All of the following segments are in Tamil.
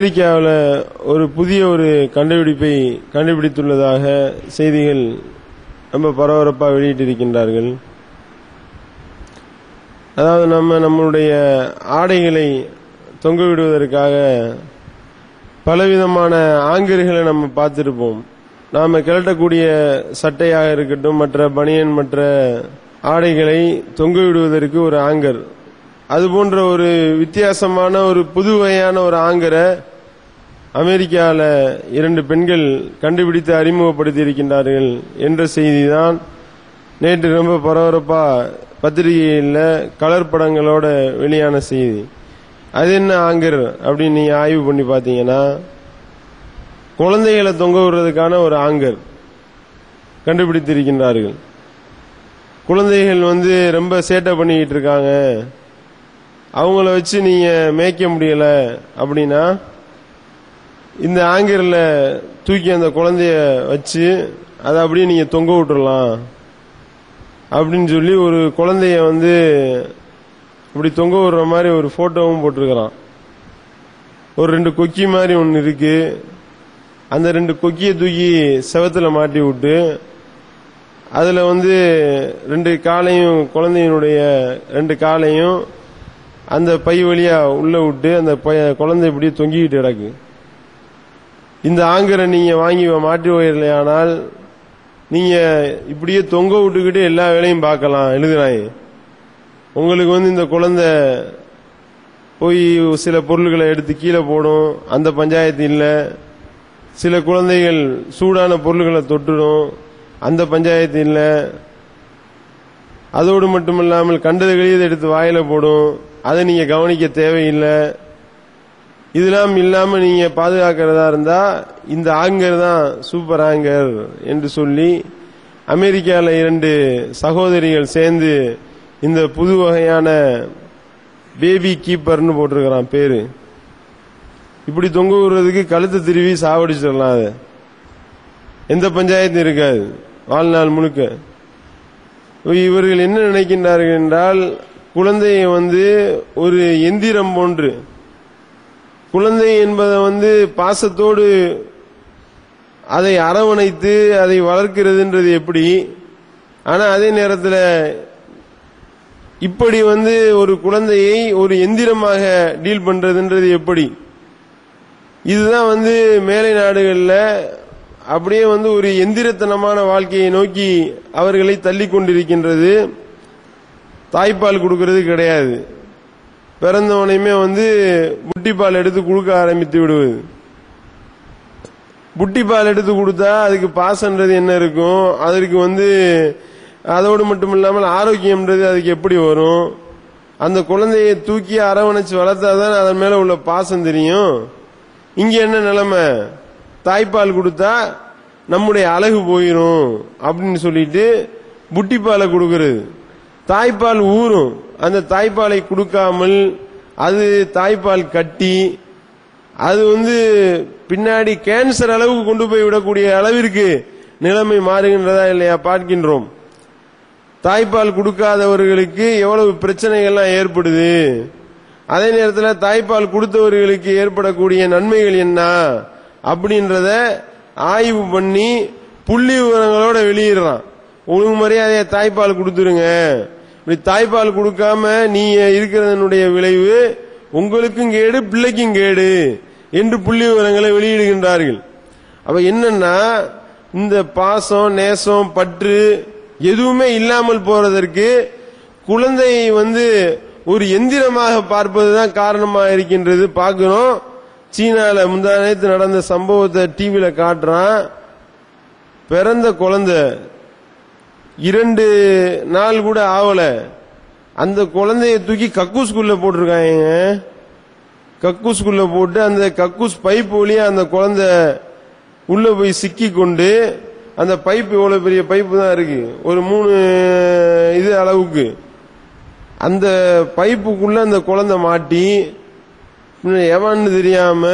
அமெரிக்காவில் ஒரு புதிய ஒரு கண்டுபிடிப்பை கண்டுபிடித்துள்ளதாக செய்திகள் ரொம்ப பரபரப்பாக வெளியிட்டிருக்கின்றார்கள். அதாவது நம்ம நம்மளுடைய ஆடைகளை தொங்க விடுவதற்காக பலவிதமான ஆங்கர்களை நம்ம பார்த்திருப்போம். நாம கிளட்டக்கூடிய சட்டையாக இருக்கட்டும் மற்ற பனியன் மற்ற ஆடைகளை தொங்க விடுவதற்கு ஒரு ஆங்கர் அது போன்ற ஒரு வித்தியாசமான ஒரு புது வகையான ஒரு ஆங்கரை அமெரிக்காவில் இரண்டு பெண்கள் கண்டுபிடித்து அறிமுகப்படுத்தி இருக்கின்றார்கள் என்ற செய்தி தான் நேற்று ரொம்ப பரபரப்பாக பத்திரிகையில் கலர் படங்களோட வெளியான செய்தி. அது என்ன ஆங்கர் அப்படின்னு நீங்க ஆய்வு பண்ணி பார்த்தீங்கன்னா குழந்தைகளை தொங்க விடுறதுக்கான ஒரு ஆங்கர் கண்டுபிடித்திருக்கின்றார்கள் குழந்தைகள் வந்து ரொம்ப சேட்டை பண்ணிக்கிட்டு இருக்காங்க. அவங்கள வச்சு நீங்க மேய்க்க முடியல அப்படின்னா இந்த ஆங்கரில் தூக்கி அந்த குழந்தைய வச்சு அதை அப்படியே நீங்க தொங்க விட்டுறலாம் அப்படின்னு சொல்லி ஒரு குழந்தைய வந்து இப்படி தொங்க விடுற மாதிரி ஒரு போட்டோவும் போட்டிருக்கிறான். ஒரு ரெண்டு கொக்கி மாதிரி ஒன்று இருக்கு. அந்த ரெண்டு கொக்கியை தூக்கி செவத்தில் மாட்டி விட்டு அதில் வந்து ரெண்டு காலையும் குழந்தையினுடைய ரெண்டு காலையும் அந்த பை வழியா உள்ள விட்டு அந்த குழந்தை இப்படியே தொங்கிக்கிட்டு கிடக்கு. இந்த ஆங்கரை நீங்க வாங்கி மாற்றி போயிடலையானால் நீங்க இப்படியே தொங்க விட்டுக்கிட்டு எல்லா வேலையும் பார்க்கலாம் எழுதுறாங்க உங்களுக்கு வந்து இந்த குழந்தை போய் சில பொருள்களை எடுத்து கீழே போடும் அந்த பஞ்சாயத்து இல்லை. சில குழந்தைகள் சூடான பொருள்களை தொட்டுடும் அந்த பஞ்சாயத்து இல்லை. அதோடு மட்டுமில்லாமல் கண்டது கழியதை எடுத்து வாயில போடும். அதை நீங்க கவனிக்க தேவையில்லை. இதெல்லாம் இல்லாம நீங்க பாதுகாக்கிறதா இருந்தா இந்த ஆங்கர் தான் சூப்பர் ஆங்கர் என்று சொல்லி அமெரிக்காவில் இரண்டு சகோதரிகள் சேர்ந்து இந்த புது வகையான பேபி கீப்பர்னு போட்டிருக்கிறான் பேரு. இப்படி தொங்க விடுறதுக்கு கழுத்தை திருவி சாவடிச்சிடலாம் அதை. எந்த பஞ்சாயத்தும் இருக்காது. வாழ்நாள் முழுக்க. இவர்கள் என்ன நினைக்கின்றார்கள் என்றால் குழந்தையை வந்து ஒரு எந்திரம் போன்று குழந்தை என்பதை வந்து பாசத்தோடு அதை அரவணைத்து அதை வளர்க்கிறதுன்றது எப்படி? ஆனால் அதே நேரத்தில் இப்படி வந்து ஒரு குழந்தையை ஒரு எந்திரமாக டீல் பண்றதுன்றது எப்படி? இதுதான் வந்து மேலை நாடுகளில் அப்படியே வந்து ஒரு எந்திரத்தனமான வாழ்க்கையை நோக்கி அவர்களை தள்ளி கொண்டிருக்கின்றது. தாய்ப்பால் கொடுக்கறது கிடையாது. பிறந்தவனையுமே வந்து புட்டிப்பால் எடுத்து கொடுக்க ஆரம்பித்து விடுவது. புட்டிப்பால் எடுத்து கொடுத்தா அதுக்கு பாசன்றது என்ன இருக்கும்? அதற்கு வந்து அதோடு மட்டும் இல்லாமல் ஆரோக்கியம்ன்றது அதுக்கு எப்படி வரும்? அந்த குழந்தையை தூக்கி அரவணைச்சு வளர்த்தாதான் அதன் மேல உள்ள பாசம் தெரியும். இங்க என்ன நிலைமை? தாய்ப்பால் கொடுத்தா நம்முடைய அழகு போயிரும் அப்படின்னு சொல்லிட்டு புட்டிப்பாலை கொடுக்கறது. தாய்ப்பால் ஊறும். அந்த தாய்ப்பாலை கொடுக்காமல் அது தாய்ப்பால் கட்டி அது வந்து பின்னாடி கேன்சர் அளவுக்கு கொண்டு போய் விடக்கூடிய அளவிற்கு நிலைமை மாறுகின்றதா இல்லையா பார்க்கின்றோம். தாய்ப்பால் கொடுக்காதவர்களுக்கு எவ்வளவு பிரச்சனைகள்லாம் ஏற்படுது. அதே நேரத்தில் தாய்ப்பால் கொடுத்தவர்களுக்கு ஏற்படக்கூடிய நன்மைகள் என்ன அப்படின்றத ஆய்வு பண்ணி புள்ளி விவரங்களோட வெளியிடுறான். ஒழுங்கு மரியாதையா தாய்ப்பால் கொடுத்துருங்க. இப்படி தாய்ப்பால் கொடுக்காம நீ இருக்கிறதனுடைய விளைவு உங்களுக்கும் கேடு பிள்ளைக்கும் கேடு என்று புள்ளி விவரங்களை வெளியிடுகின்றார்கள். அப்ப என்னன்னா இந்த பாசம் நேசம் பற்று எதுவுமே இல்லாமல் போறதற்கு குழந்தையை வந்து ஒரு எந்திரமாக பார்ப்பதுதான் காரணமாக இருக்கின்றது. பார்க்கிறோம். சீனால முந்தா நேற்று நடந்த சம்பவத்தை டிவியில காட்டுறான். பிறந்த குழந்தை. இரண்டு நாள் கூட ஆகல அந்த குழந்தைய தூக்கி கக்கூஸ்குள்ள போட்டிருக்காங்க. கக்கூஸ்குள்ள போட்டு அந்த கக்கூஸ் பைப் வழியா அந்த குழந்தை உள்ள போய் சிக்கி கொண்டு அந்த பைப் எவ்வளவு பெரிய பைப்பு தான் இருக்கு. ஒரு மூணு இது அளவுக்கு. அந்த பைப்புக்குள்ள அந்த குழந்தை மாட்டி எவன்னு தெரியாம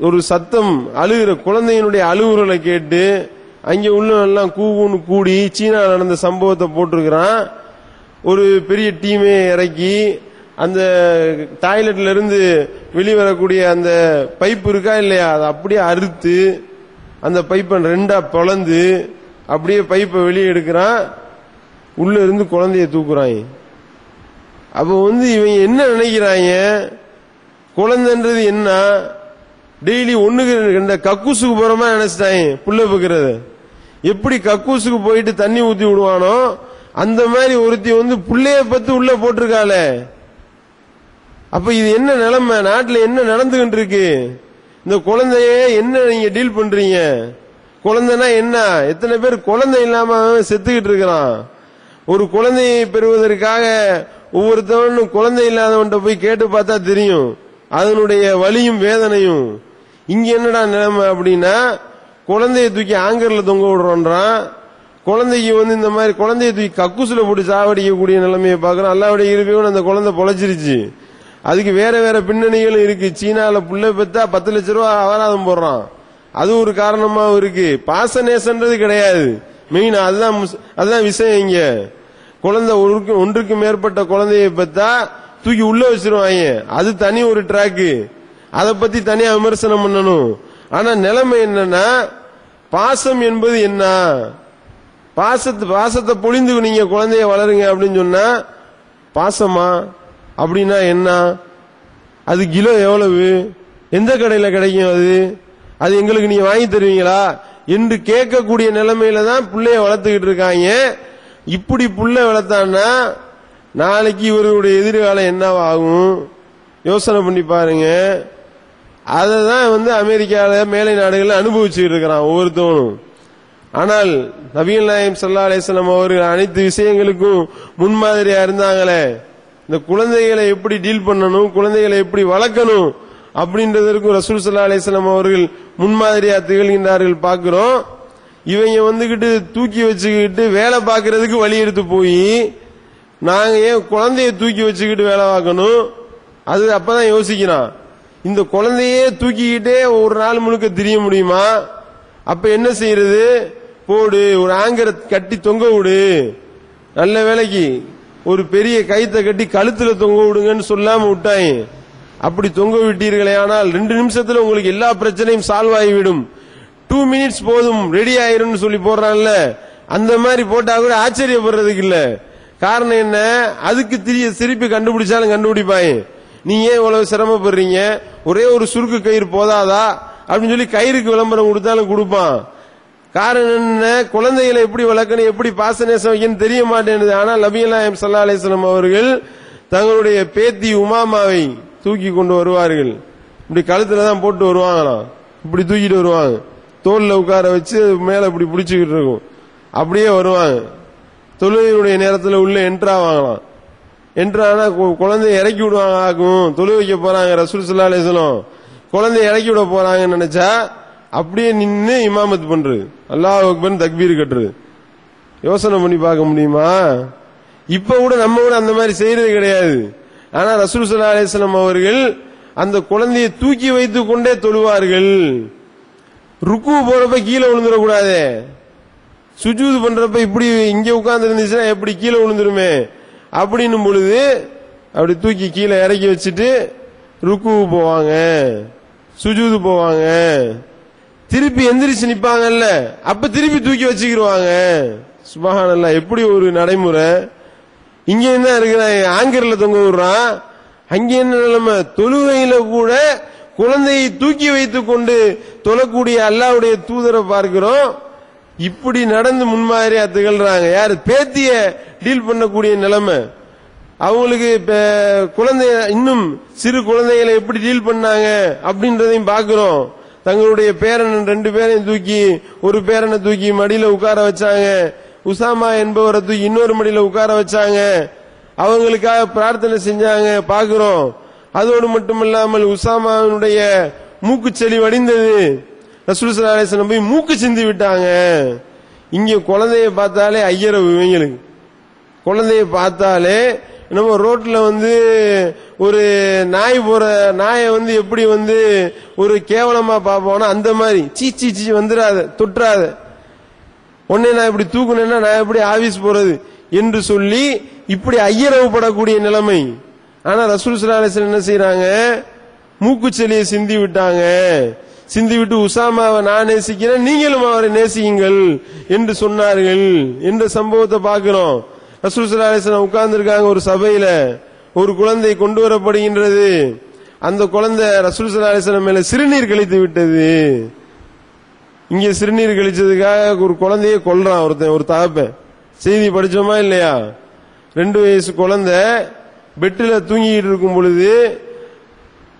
ஒரு சத்தம் அழுகிற குழந்தையினுடைய அழுகுறலை கேட்டு அங்க உள்ள எல்லாம் கூகுன்னு கூடி சீனா நடந்த சம்பவத்தை போட்டிருக்கிறான். ஒரு பெரிய டீமே இறக்கி அந்த டாய்லெட்ல இருந்து வெளிவரக்கூடிய அந்த பைப் இருக்கா இல்லையா? அதை அப்படியே அறுத்து அந்த பைப்பை ரெண்டா பிளந்து அப்படியே பைப்பை வெளியே எடுக்கிறான். உள்ள இருந்து குழந்தைய தூக்குறாங்க. அப்ப வந்து இவங்க என்ன நினைக்கிறாங்க? குழந்தைன்றது என்ன? டெய்லி ஒண்ணுக்கு ரெண்டு கக்கூசுக்கு போறமா நினைச்சிட்டாங்க புள்ள பக்கிறத. எப்படி கக்கூசுக்கு போயிட்டு தண்ணி ஊத்தி விடுவானோ அந்த மாதிரி ஒருத்தி வந்து புள்ளைய பத்து உள்ள போட்டிருக்காளே. அப்ப இது என்ன நிலைமை? நாட்டுல என்ன நடந்துகிட்டு இருக்கு இந்த குழந்தைய என்ன நீங்க டீல் பண்றீங்க? குழந்தைனா என்ன? எத்தனை பேர் குழந்தை இல்லாம செத்துக்கிட்டு இருக்கிறான்? ஒரு குழந்தையை பெறுவதற்காக ஒவ்வொருத்தவனும் குழந்தை இல்லாதவன்கிட்ட போய் கேட்டு பார்த்தா தெரியும். அதனுடைய வலியும் வேதனையும். இங்க என்னடா நிலைமை அப்படின்னா குழந்தைய தூக்கி ஆங்கர்ல தொங்க விடுறோன்றான். குழந்தைக்கு வந்து இந்த மாதிரி குழந்தைய தூக்கி கக்குசுல போட்டு சாவடிக்கக்கூடிய நிலைமையை பார்க்கறோம் அல்லாவுடைய இருப்பையும் அந்த குழந்தை பொழைச்சிருச்சு. அதுக்கு வேற வேற பின்னணிகளும் இருக்கு. சீனால புள்ள பெத்தா பத்து லட்ச ரூபா அபராதம் போடுறான். அது ஒரு காரணமாகவும் இருக்கு. பாச நேசன்றது கிடையாது. மெயின் அதுதான் அதுதான் விஷயம் இங்க. குழந்தை ஒன்றுக்கு ஒன்றுக்கு மேற்பட்ட குழந்தைய பெத்தா தூக்கி உள்ள வச்சிருவாங்க. அது தனி ஒரு ட்ராக்கு அதை பத்தி தனியா விமர்சனம் பண்ணணும். ஆனா நிலைமை என்னன்னா பாசம் என்பது என்ன? பாசத்து பாசத்தை புழிந்து நீங்க குழந்தைய வளருங்க அப்படின்னு சொன்னா பாசமா? அப்படின்னா என்ன? அது கிலோ எவ்வளவு? எந்த கடையில கிடைக்கும் அது? அது எங்களுக்கு நீங்க வாங்கி தருவீங்களா? என்று கேட்கக்கூடிய நிலைமையில தான் பிள்ளைய வளர்த்துக்கிட்டு இருக்காங்க. இப்படி புள்ள வளர்த்தான்னா நாளைக்கு இவருடைய எதிர்காலம் என்னவாகும்? யோசனை பண்ணி பாருங்க. அதை தான் வந்து அமெரிக்காவில் மேலை நாடுகள் அனுபவிச்சுட்டு இருக்கிறான் ஒவ்வொருத்தவனும். ஆனால் நபிகள் நாயம் சல்லா அலிஸ்லாம் அவர்கள் அனைத்து விஷயங்களுக்கும் முன்மாதிரியா இருந்தாங்களே. இந்த குழந்தைகளை எப்படி டீல் பண்ணணும் குழந்தைகளை எப்படி வளர்க்கணும் அப்படின்றதற்கும் ரசூல் சல்லா அலிஸ்லாம் அவர்கள் முன்மாதிரியா திகழ்கின்றார்கள் பார்க்கிறோம். இவங்க வந்துகிட்டு தூக்கி வச்சுக்கிட்டு வேலை பார்க்கறதுக்கு வழி எடுத்து போய் நாங்க ஏன் குழந்தைய தூக்கி வச்சுக்கிட்டு வேலை பார்க்கணும்? அது அப்பதான் யோசிக்கிறான். இந்த குழந்தையே தூக்கிக்கிட்டே ஒரு நாள் முழுக்க திரிய முடியுமா? அப்ப என்ன செய்யறது? போடு ஒரு ஆங்கரை கட்டி தொங்க விடு. நல்ல வேலைக்கு ஒரு பெரிய கயித்தை கட்டி கழுத்துல தொங்க விடுங்கன்னு சொல்லாம விட்டாய். அப்படி தொங்க விட்டீர்களே ஆனால் ரெண்டு நிமிஷத்துல உங்களுக்கு எல்லா பிரச்சனையும் சால்வ் ஆகிவிடும். டூ மினிட்ஸ் போதும் ரெடி ஆயிரும்னு சொல்லி போடுறான்ல. அந்த மாதிரி போட்டா கூட ஆச்சரியப்படுறதுக்கு இல்ல. காரணம் என்ன? அதுக்கு திரிய திருப்பி கண்டுபிடிச்சாலும் கண்டுபிடிப்பாயே. நீ ஏன் இவ்வளவு சிரமப்படுறீங்க? ஒரே ஒரு சுருக்கு கயிறு போதாதா? அப்படின்னு சொல்லி கயிறுக்கு விளம்பரம் கொடுத்தாலும் கொடுப்பான். காரணம் என்ன குழந்தைகளை எப்படி வளர்க்கணும்? எப்படி பாசநேசம் வைக்கணும் தெரிய மாட்டேங்குது. ஆனால் நபியல்லாம் சல்லா அலிஸ்லாம் அவர்கள் தங்களுடைய பேத்தி உமாமாவை தூக்கி கொண்டு வருவார்கள். இப்படி கழுத்துல தான் போட்டு வருவாங்களாம். இப்படி தூக்கிட்டு வருவாங்க. தோல்ல உட்கார வச்சு மேல இப்படி பிடிச்சுக்கிட்டு இருக்கும். அப்படியே வருவாங்க. தொழுகையுடைய நேரத்தில் உள்ள வாங்கலாம் ஆவாங்களாம் குழந்தைய இறக்கி விடுவாங்க ஆகும். தொழு வைக்க போறாங்க ரசூல் சல்லா அலிஸ்லாம் குழந்தைய இறக்கி விட போறாங்கன்னு நினைச்சா அப்படியே நின்று இமாமத் பண்றது அல்லாஹ் அக்பர் தக்பீர் கட்டுறது யோசனை பண்ணி பார்க்க முடியுமா? இப்ப கூட நம்ம கூட அந்த மாதிரி செய்யறது கிடையாது. ஆனா ரசூல் சல்லா அலிஸ்லாம் அவர்கள் அந்த குழந்தையை தூக்கி வைத்து கொண்டே தொழுவார்கள். ருக்கு போறப்ப கீழே விழுந்துடக்கூடாது. சுஜூது பண்றப்ப இப்படி இங்க உட்கார்ந்து இருந்துச்சுன்னா எப்படி கீழே விழுந்துருமே? அப்படின்னும் பொழுது அப்படி தூக்கி கீழே இறக்கி வச்சுட்டு ருக்கு போவாங்க. சுஜூது போவாங்க. திருப்பி எந்திரிச்சு நிப்பாங்கல்ல. அப்ப திருப்பி தூக்கி வச்சுக்கிடுவாங்க சுபஹானல்லாஹ் எப்படி ஒரு நடைமுறை? இங்க என்ன இருக்கிறான் ஆங்கர்ல தொங்க விடுறான். அங்க என்ன நிலைமை? தொழுகையில கூட குழந்தையை தூக்கி வைத்துக் கொண்டு தொழக்கூடிய அல்லாவுடைய தூதரை பார்க்கிறோம். இப்படி நடந்து முன்மாதிரியா திகழ்றாங்க. யாரு? பேத்திய டீல் பண்ணக்கூடிய நிலைமை. அவங்களுக்கு குழந்தை குழந்தைய இன்னும் சிறு குழந்தைகளை எப்படி டீல் பண்ணாங்க அப்படின்றதையும் பாக்குறோம் தங்களுடைய பேரன் ரெண்டு பேரையும் தூக்கி ஒரு பேரனை தூக்கி மடியில உட்கார வச்சாங்க. உசாமா என்பவரை தூக்கி இன்னொரு மடியில உட்கார வச்சாங்க. அவங்களுக்காக பிரார்த்தனை செஞ்சாங்க. பாக்குறோம் அதோடு மட்டுமில்லாமல் உசாமாவினுடைய மூக்குச்செளி வடிந்தது. ரசூல் ஸல்லல்லாஹு போய் மூக்கு சிந்தி விட்டாங்க. இங்க குழந்தைய பார்த்தாலே ஐயரவு இவங்களுக்கு. குழந்தைய பார்த்தாலே நம்ம ரோட்டில் வந்து ஒரு நாய் போற நாயை வந்து எப்படி வந்து ஒரு கேவலமா பார்ப்போம்னா அந்த மாதிரி. சீ சீ சீ வந்துடாத தொற்றாத உன்னை நான் இப்படி தூக்குனேன்னா நான் எப்படி ஆபீஸ் போறது? என்று சொல்லி இப்படி ஐயரவுப்படக்கூடிய நிலைமை. ஆனா ரசூல் ஸல்லல்லாஹு என்ன செய்கிறாங்க மூக்குச்செலியை சிந்தி விட்டாங்க. சிந்திவிட்டு உசாமாவை நான் நேசிக்கிறேன் நீங்களும் அவரை நேசியுங்கள் என்று சொன்னார்கள் என்ற சம்பவத்தை பார்க்கிறோம். ரசூல் ஸல்லல்லாஹு ஒரு சபையில. ஒரு குழந்தை கொண்டு வரப்படுகின்றது. அந்த குழந்தை ரசூல் ஸல்லல்லாஹு மேல சிறுநீர் கழித்து விட்டது. இங்க சிறுநீர் கழிச்சதுக்காக ஒரு குழந்தைய கொல்றான் ஒருத்தன் ஒரு தகப்பன். செய்தி படிச்சோமா இல்லையா? ரெண்டு வயசு குழந்தை பெட்டில் தூங்கிட்டு இருக்கும் பொழுது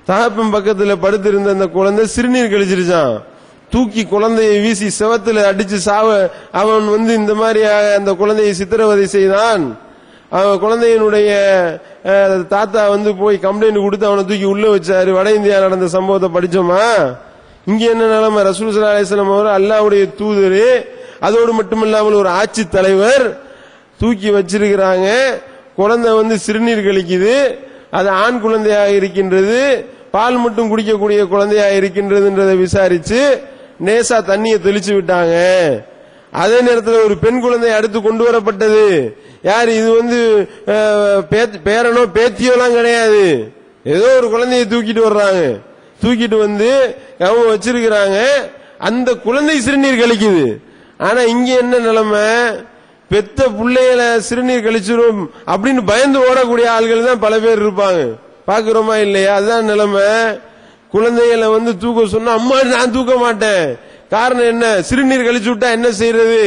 தகப்பன் பக்கத்துல படுத்திருந்த அந்த குழந்தை சிறுநீர் கழிச்சிருச்சான் தூக்கி குழந்தையை வீசி செவத்துல அடிச்சு சாவ அவன் வந்து இந்த மாதிரி அந்த குழந்தையை சித்திரவதை செய்தான். அவன் குழந்தையினுடைய தாத்தா வந்து போய் கம்ப்ளைண்ட் கொடுத்து அவனை தூக்கி உள்ள வச்சாரு. வட இந்தியா நடந்த சம்பவத்தை படிச்சோமா? இங்க என்ன நிலைமை? ரசூல் ஸல்லல்லாஹு அலைஹி அவர் அல்லாவுடைய தூதர் அதோடு மட்டுமல்லாமல் ஒரு ஆட்சி தலைவர் தூக்கி வச்சிருக்கிறாங்க. குழந்தை வந்து சிறுநீர் கழிக்குது. அது ஆண் குழந்தையாக இருக்கின்றது பால் மட்டும் குடிக்கக்கூடிய குழந்தையாக இருக்கின்றதுன்றதை விசாரிச்சு நேசா தண்ணியை தெளிச்சு விட்டாங்க. அதே நேரத்தில் ஒரு பெண் குழந்தை அடுத்து கொண்டு வரப்பட்டது. யார் இது வந்து பேத்- பேரனோ பேத்தியோலாம் கிடையாது. ஏதோ ஒரு குழந்தையை தூக்கிட்டு வர்றாங்க. தூக்கிட்டு வந்து அவங்க வச்சிருக்கிறாங்க. அந்த குழந்தை சிறுநீர் கழிக்குது. ஆனா இங்க என்ன நிலைமை? பெத்த பிள்ளைகளை சிறுநீர் கழிச்சிடும் அப்படின்னு பயந்து ஓடக்கூடிய ஆள்கள் தான் பல பேர் இருப்பாங்க. பாக்குறோமா இல்லையா? அதுதான் நிலைமை. குழந்தைகளை வந்து தூக்க சொன்னா அம்மா நான் தூக்க மாட்டேன். காரணம் என்ன? சிறுநீர் கழிச்சு விட்டா என்ன செய்யறது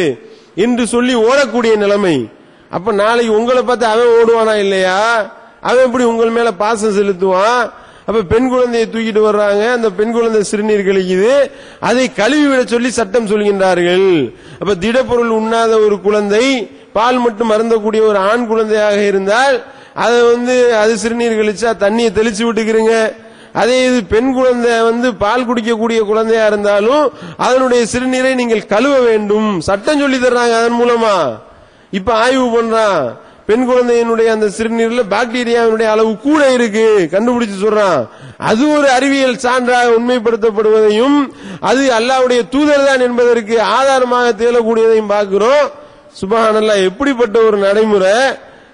என்று சொல்லி ஓடக்கூடிய நிலைமை. அப்ப நாளைக்கு உங்களை பார்த்து அவன் ஓடுவானா இல்லையா? அவன் எப்படி உங்கள் மேல பாசம் செலுத்துவான்? அப்ப பெண் குழந்தையை தூக்கிட்டு வர்றாங்க. அந்த பெண் குழந்தை சிறுநீர் கழிக்குது. அதை கழுவி விட சொல்லி சட்டம் சொல்கின்றார்கள். அப்ப திடப்பொருள் உண்ணாத ஒரு குழந்தை பால் மட்டும் மறந்தக்கூடிய ஒரு ஆண் குழந்தையாக இருந்தால் அதை வந்து அது சிறுநீர் கழிச்சா தண்ணியை தெளிச்சு விட்டுக்கிறீங்க. அதே இது பெண் குழந்தை வந்து பால் குடிக்கக்கூடிய குழந்தையா இருந்தாலும் அதனுடைய சிறுநீரை நீங்கள் கழுவ வேண்டும். சட்டம் சொல்லி தர்றாங்க அதன் மூலமா. இப்ப ஆய்வு பண்றான். பெண் குழந்தையினுடைய அந்த சிறுநீர்ல பாக்டீரியாவினுடைய அளவு கூட இருக்கு. கண்டுபிடிச்சு சொல்றான். அது ஒரு அறிவியல் சான்றாக உண்மைப்படுத்தப்படுவதையும் அது அல்லாவுடைய தூதர் தான் என்பதற்கு ஆதாரமாக தேலக்கூடியதையும் பார்க்கிறோம். சுபஹானல்லா எப்படிப்பட்ட ஒரு நடைமுறை?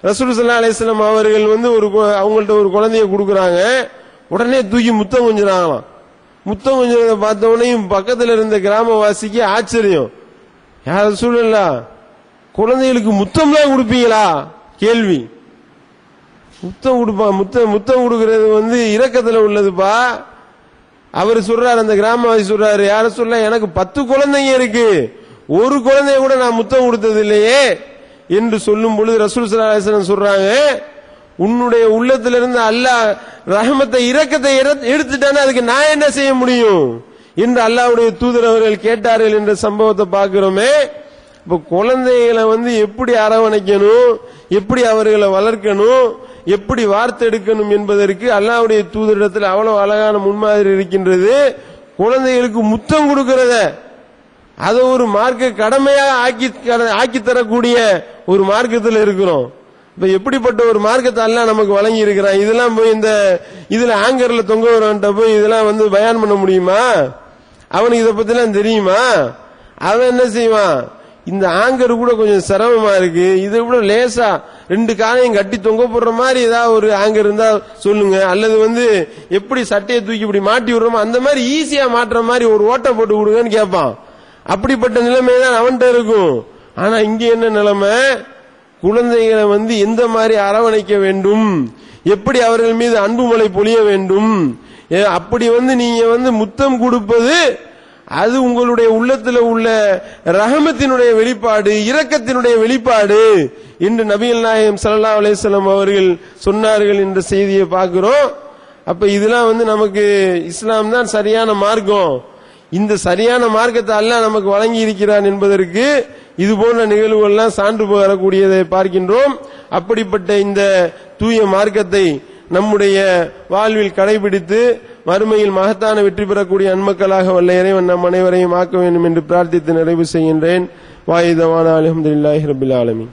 ரசூல் சல்லா அலிஸ்லாம் அவர்கள் வந்து ஒரு கு- அவங்கள்ட்ட ஒரு குழந்தைய கொடுக்கறாங்க. உடனே தூக்கி முத்தம் கொஞ்சினாங்களாம் முத்தம் கொஞ்சிறத பார்த்த உடனே இருந்த கிராமவாசிக்கு ஆச்சரியம். யார் சூழல்லா குழந்தைகளுக்கு முத்தம்லாம் கொடுப்பீங்களா? கேள்வி. முத்தம் கொடுப்பா முத்தம் முத்தம் கொடுக்கறது வந்து இரக்கத்துல உள்ளதுப்பா. அவர் சொல்றாரு அந்த கிராமவாசி சொல்றாரு யார சொல்ல எனக்கு பத்து குழந்தைங்க இருக்கு. ஒரு குழந்தைய கூட நான் முத்தம் கொடுத்தது இல்லையே என்று சொல்லும் பொழுது ரசூல் ஸல்லல்லாஹு சொல்றாங்க உன்னுடைய உள்ளத்துல இருந்து அல்லாஹ் ரஹமத்தை இரக்கத்தை எடுத்துட்டானே அதுக்கு நான் என்ன செய்ய முடியும்? என்று அல்லாவுடைய தூதர் அவர்கள் கேட்டார்கள் என்ற சம்பவத்தை பார்க்கிறோமே இப்ப குழந்தைகளை வந்து எப்படி அரவணைக்கணும்? எப்படி அவர்களை வளர்க்கணும்? எப்படி வார்த்தெடுக்கணும் என்பதற்கு அல்லாவுடைய தூதரிடத்தில் அவ்வளவு அழகான முன்மாதிரி இருக்கின்றது. குழந்தைகளுக்கு முத்தம் கொடுக்கிறத அதை ஒரு மார்க்க கடமையாக ஆக்கி ஆக்கி தரக்கூடிய ஒரு மார்க்கத்தில் இருக்கிறோம். இப்ப எப்படிப்பட்ட ஒரு மார்க்கத்தை எல்லாம் நமக்கு வழங்கி இருக்கிறான்? இதெல்லாம் போய் இந்த இதுல ஆங்கர்ல தொங்க வரவன்ட்ட போய் இதெல்லாம் வந்து பயான் பண்ண முடியுமா? அவனுக்கு இதை பத்திலாம் தெரியுமா? அவன் என்ன செய்வான்? இந்த ஆங்கர் கூட கொஞ்சம் சிரமமா இருக்கு. இதை விட லேசா ரெண்டு காலையும் கட்டி தொங்க போடுற மாதிரி ஏதாவது ஒரு ஆங்கர் இருந்தா சொல்லுங்க. அல்லது வந்து எப்படி சட்டையை தூக்கி இப்படி மாட்டி விடுறோமோ அந்த மாதிரி ஈஸியா மாட்டுற மாதிரி ஒரு ஓட்டை போட்டு கொடுங்கன்னு கேட்பான் அப்படிப்பட்ட நிலைமை தான் அவன்கிட்ட இருக்கும். ஆனா இங்க என்ன நிலைமை? குழந்தைகளை வந்து எந்த மாதிரி அரவணைக்க வேண்டும்? எப்படி அவர்கள் மீது அன்பு மலை பொழிய வேண்டும்? ஏ, அப்படி வந்து நீங்க வந்து முத்தம் கொடுப்பது அது உங்களுடைய உள்ளத்தில் உள்ள ரஹமத்தினுடைய வெளிப்பாடு இரக்கத்தினுடைய வெளிப்பாடு. என்று நபிகள் நாயகம் சல்லா அலைஹி அவர்கள் சொன்னார்கள் என்ற செய்தியை பார்க்கிறோம். அப்ப இதெல்லாம் வந்து நமக்கு இஸ்லாம் தான் சரியான மார்க்கம். இந்த சரியான மார்க்கத்தை அல்ல நமக்கு வழங்கி இருக்கிறான் என்பதற்கு இது போன்ற நிகழ்வுகள்லாம் சான்று வரக்கூடியதை பார்க்கின்றோம். அப்படிப்பட்ட இந்த தூய மார்க்கத்தை நம்முடைய வாழ்வில் கடைபிடித்து மறுமையில் மகத்தான வெற்றி பெறக்கூடிய அன்மக்களாக வல்ல இறைவன் நம் அனைவரையும் ஆக்க வேண்டும் என்று பிரார்த்தித்து நிறைவு செய்கின்றேன். வாயுதவான அலமதுல்லாஹி ரபில் ஆலமி